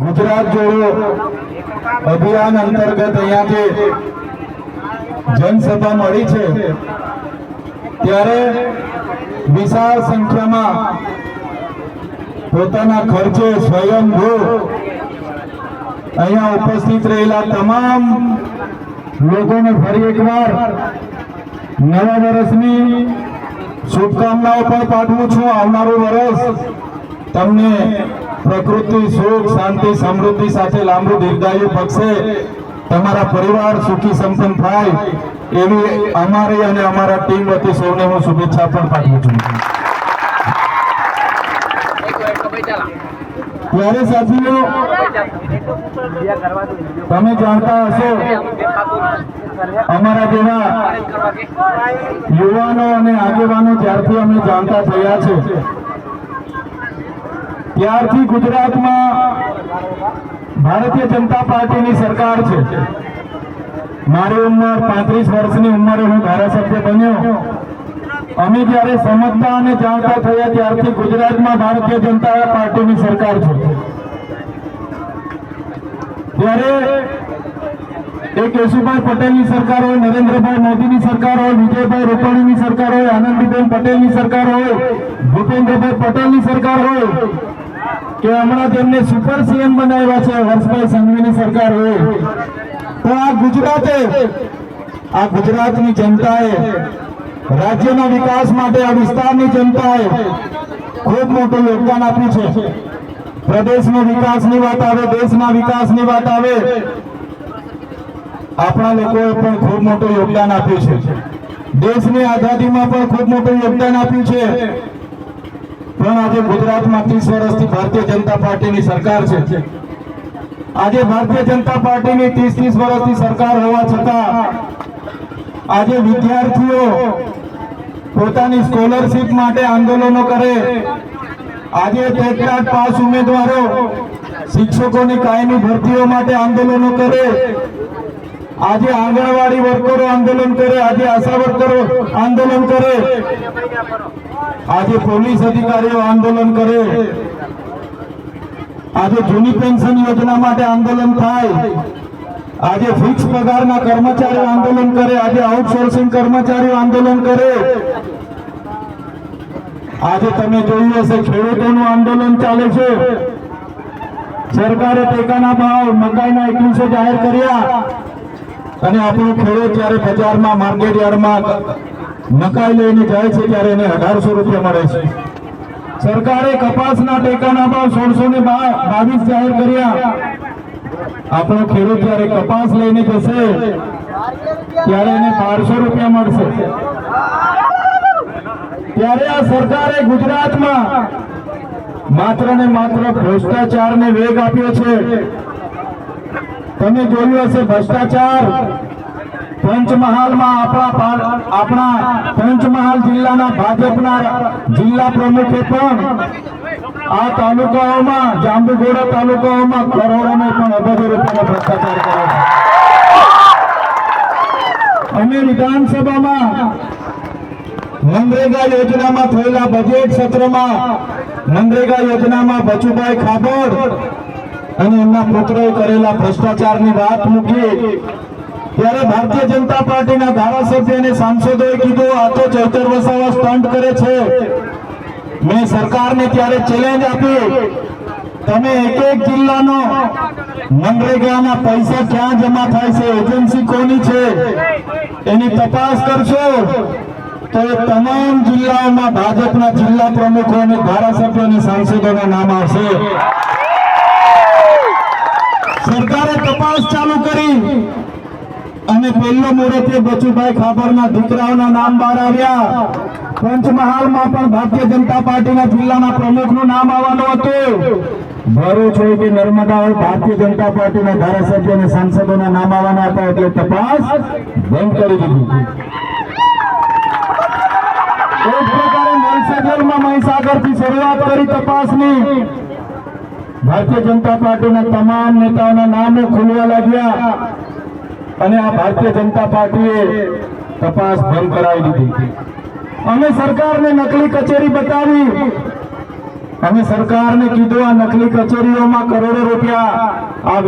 ગુજરાત જોડો અભિયાન અંતર્ગત અહીંયાથી જનસભા મળી છે. ત્યારે વિશાળ સંખ્યામાં પોતાના ખર્ચે સ્વયંભૂ અહીંયા ઉપસ્થિત રહેલા તમામ લોકોને ફરી એકવાર નવા વર્ષની શુભકામનાઓ પણ પાઠવું છું. આવનારું વર્ષ તમને પ્રકૃતિ, સુખ, શાંતિ, સમૃદ્ધિ સાથે લાંબુ દીર્ઘાયુ પક્ષે તમારા પરિવાર સુખી સંપન્ન થાય એવી અમારી અને અમારા ટીમ વતી સૌને હું શુભેચ્છા પણ પાઠવું છું. ત્યારે સાથીઓ, તમે જાણતા હશો, અમારા જેવા યુવાનો અને આગેવાનો જ્યારથી અમે જાણતા થયા છે ત્યારથી ગુજરાતમાં ભારતીય જનતા પાર્ટીની સરકાર છે. મારી ઉંમર પાંત્રીસ વર્ષની ઉંમરે હું ધારાસભ્ય બન્યો. અમે જ્યારે સમજતા અને જાણતા થયા ત્યારથી ગુજરાતમાં ભારતીય જનતા પાર્ટીની સરકાર છે. ત્યારે એ કેશુભાઈ પટેલની સરકાર હોય, નરેન્દ્રભાઈ મોદીની સરકાર હોય, વિજયભાઈ રૂપાણીની સરકાર હોય, આનંદીબેન પટેલની સરકાર હોય, ભૂપેન્દ્રભાઈ પટેલની સરકાર હોય કે હમણાં તેમને સુપર સીએમ બનાવ્યા છે હર્ષભાઈ સંઘવીની સરકાર તો આ ગુજરાતે, આ ગુજરાતની જનતાએ, રાજ્યના વિકાસ માટે આ વિસ્તારની જનતાએ ખૂબ મોટું યોગદાન આપ્યું છે. પ્રદેશનો વિકાસની વાત આવે, દેશના વિકાસની વાત આવે, આપણા લોકોએ પણ ખૂબ મોટું યોગદાન આપ્યું છે. દેશની આઝાદીમાં પણ ખૂબ મોટું યોગદાન આપ્યું છે. પણ આજે ગુજરાતમાં ત્રીસ વર્ષથી ભારતીય જનતા પાર્ટીની સરકાર છે. આજે ભારતીય જનતા પાર્ટીની ત્રીસ ત્રીસ વર્ષની સરકાર હોવા છતાં આજે વિદ્યાર્થીઓ પોતાની સ્કોલરશીપ માટે આંદોલનો કરે. આજે ટેટટાટ પાસ ઉમેદવારો શિક્ષકોની કાયમી ભરતીઓ માટે આંદોલનો કરે. આજે આંગણવાડી વર્કરો આંદોલન કરે, આજે આશા વર્કરો આંદોલન કરે. આજે પોલીસ અધિકારીઓ આંદોલન કરે. આજે જૂની પેન્શન યોજના માટે આંદોલન થાય. આજે ફિક્સ પગારના કર્મચારીઓ આંદોલન કરે. આજે આઉટસોર્સિંગ કર્મચારીઓ આંદોલન કરે. આજે તમે જોયું હશે, ખેડૂતોનું આંદોલન ચાલે છે. સરકારે ટેકાના ભાવ મકાઈના એકવીસો જાહેર કર્યા. અને આપણો ખેડૂત જ્યારે બજારમાં, માર્કેટ યાર્ડમાં મકાઈ લઈને જાય છે, ત્યારે એને અઢારસો રૂપિયા મળે છે. સરકારે કપાસના ટેકાના ભાવ સોળસો ને બાવીસ જાહેર કર્યા. આપણો ખેડૂત જ્યારે કપાસ લઈને જશે, ત્યારે એને બારસો રૂપિયા મળશે. ત્યારે આ સરકારે ગુજરાતમાં માત્ર ને માત્ર ભ્રષ્ટાચારને વેગ આપ્યો છે. તમે જોયું હશે ભ્રષ્ટાચાર. પંચમહાલમાં આપણા આપણા પંચમહાલ જિલ્લાના ભાજપના જિલ્લા પ્રમુખે પણ આ તાલુકાઓમાં, જાંબુઘોડા તાલુકાઓમાં કરોડોનો પણ અબજો રૂપિયાનો ભ્રષ્ટાચાર કર્યો છે. અમે વિધાનસભામાં મનરેગા યોજનામાં થયેલા બજેટ સત્રમાં મનરેગા યોજનામાં બચુભાઈ ખાબડ અને એમના પુત્રોએ કરેલા ભ્રષ્ટાચારની વાત મૂકી. ત્યારે ભારતીય જનતા પાર્ટીના ધારાસભ્ય અને સાંસદોએ કીધું, આ તો ચૈતર વસાવા સ્ટન્ટ કરે છે. મેં સરકારને ત્યારે ચેલેન્જ આપી. તમે એક એક જિલ્લાનો મનરેગાના પૈસા ક્યાં જમા થાય છે? એજન્સી કોની છે? એની તપાસ કરશો? તો તમામ જિલ્લાઓમાં ભાજપના જિલ્લા પ્રમુખો અને ધારાસભ્યો અને સાંસદોના નામ આવશે. તપાસ ચાલુ કરી. અને પહેલો મુહૂર્તે બચુભાઈ ખાબરના દીકરાઓના નામ બહાર આવ્યા. પંચમહાલમાં પણ ભારતીય જનતા પાર્ટીના જિલ્લાના પ્રમુખનું નામ આવવાનું હતું. ભરૂચ હોય કે નર્મદા ભારતીય જનતા પાર્ટીના ધારાસભ્ય અને સાંસદોના નામ આવવાના હતા એટલે તપાસ બંધ કરી દીધી એક પ્રકારે મહીસાગરમાં મહીસાગરથી શરૂઆત કરી તપાસની. ભારતીય જનતા પાર્ટીના તમામ નેતાઓના નામો ખુલવા લાગ્યા અને આ ભારતીય જનતા પાર્ટીએ તપાસ બંધ કરાવી દીધી અમે સરકારને નકલી કચેરી બતાવી, અમે સરકારને કીધું આ નકલી કચેરીઓમાં કરોડો રૂપિયા